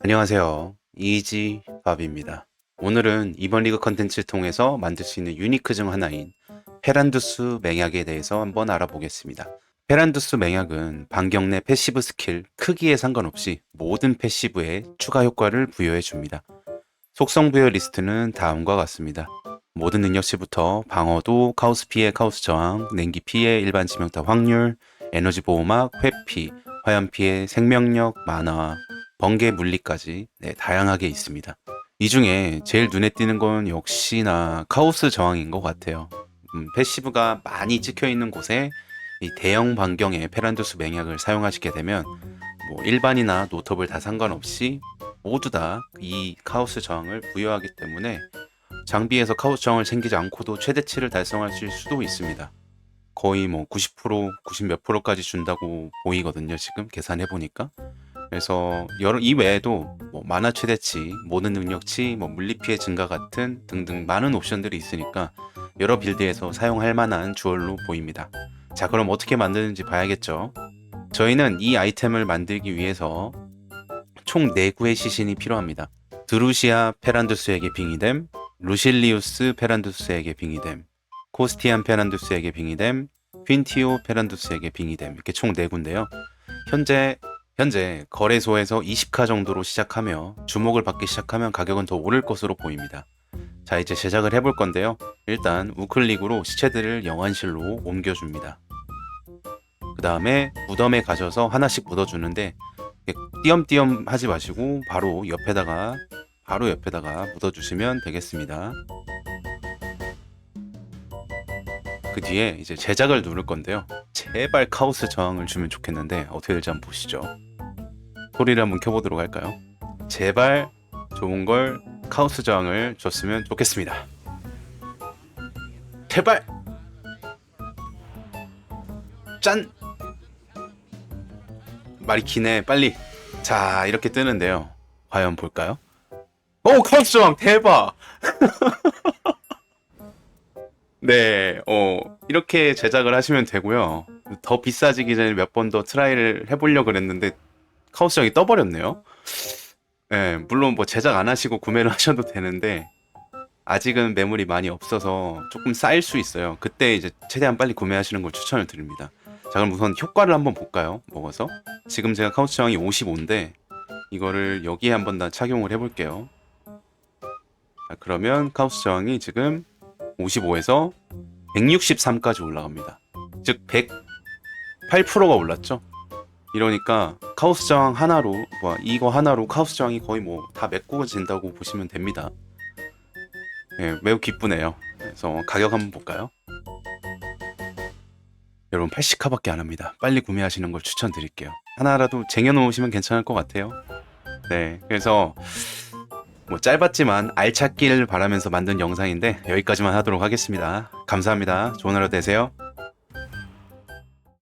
안녕하세요. 이지밥입니다. 오늘은 이번 리그 컨텐츠를 통해서 만들 수 있는 유니크 중 하나인 페란두스 맹약에 대해서 한번 알아보겠습니다. 페란두스 맹약은 반경 내 패시브 스킬 크기에 상관없이 모든 패시브에 추가 효과를 부여해 줍니다. 속성 부여 리스트는 다음과 같습니다. 모든 능력치부터 방어도, 카오스 피해, 카오스 저항, 냉기 피해, 일반 치명타 확률, 에너지 보호막, 회피, 화염 피해, 생명력, 만화, 번개 물리까지 네, 다양하게 있습니다. 이 중에 제일 눈에 띄는 건 역시나 카오스 저항인 것 같아요. 음, 패시브가 많이 찍혀 있는 곳에 이 대형 반경의 페란두스 맹약을 사용하시게 되면 뭐 일반이나 노터블 다 상관없이 모두 다 이 카오스 저항을 부여하기 때문에 장비에서 카오스 저항을 챙기지 않고도 최대치를 달성하실 수도 있습니다. 거의 뭐 90%, 90 몇 프로까지 준다고 보이거든요. 지금 계산해 보니까. 그래서 여러 이 외에도 뭐 만화 최대치, 모든 능력치, 뭐 물리 피해 증가 같은 등등 많은 옵션들이 있으니까 여러 빌드에서 사용할 만한 주얼로 보입니다. 자, 그럼 어떻게 만드는지 봐야겠죠. 저희는 이 아이템을 만들기 위해서 총 4구의 시신이 필요합니다. 드루시아 페란두스에게 빙의됨, 루실리우스 페란두스에게 빙의됨, 코스티안 페란두스에게 빙의됨, 퀸티오 페란두스에게 빙의됨 이렇게 총 4구인데요. 현재 현재 거래소에서 20카 정도로 시작하며 주목을 받기 시작하면 가격은 더 오를 것으로 보입니다. 자 이제 제작을 해볼 건데요. 일단 우클릭으로 시체들을 영안실로 옮겨줍니다. 그 다음에 무덤에 가셔서 하나씩 묻어주는데 띄엄띄엄 하지 마시고 바로 옆에다가 바로 옆에다가 묻어주시면 되겠습니다. 그 뒤에 이제 제작을 누를 건데요. 제발 카오스 저항을 주면 좋겠는데 어떻게 될지 한번 보시죠. 소리를 한번 켜보도록 할까요? 제발 좋은 걸 카오스 저항을 줬으면 좋겠습니다. 제발! 짠! 말이 기네, 빨리. 자, 이렇게 뜨는데요. 과연 볼까요? 오, 저항 대박! 네, 어, 이렇게 제작을 하시면 되고요. 더 비싸지기 전에 몇 번 더 트라이를 해보려고 그랬는데, 카오스 형이 떠버렸네요. 네, 물론 뭐 제작 안 하시고 구매를 하셔도 되는데, 아직은 매물이 많이 없어서 조금 쌓일 수 있어요. 그때 이제 최대한 빨리 구매하시는 걸 추천을 드립니다. 자, 그럼 우선 효과를 한번 볼까요? 먹어서. 지금 제가 카오스 형이 55인데, 이거를 여기에 한번 다 착용을 해볼게요. 자, 그러면 카오스 저항이 지금 55에서 163까지 올라갑니다. 즉 108%가 올랐죠. 이러니까 카오스 저항 하나로 뭐 이거 하나로 카오스 저항이 거의 뭐 다 메꾸어진다고 보시면 됩니다. 예, 매우 기쁘네요. 그래서 가격 한번 볼까요? 여러분 80카밖에 안 합니다. 빨리 구매하시는 걸 추천드릴게요. 하나라도 쟁여놓으시면 괜찮을 것 같아요. 네, 그래서 뭐 짧았지만 알찼기를 바라면서 만든 영상인데 여기까지만 하도록 하겠습니다. 감사합니다. 좋은 하루 되세요.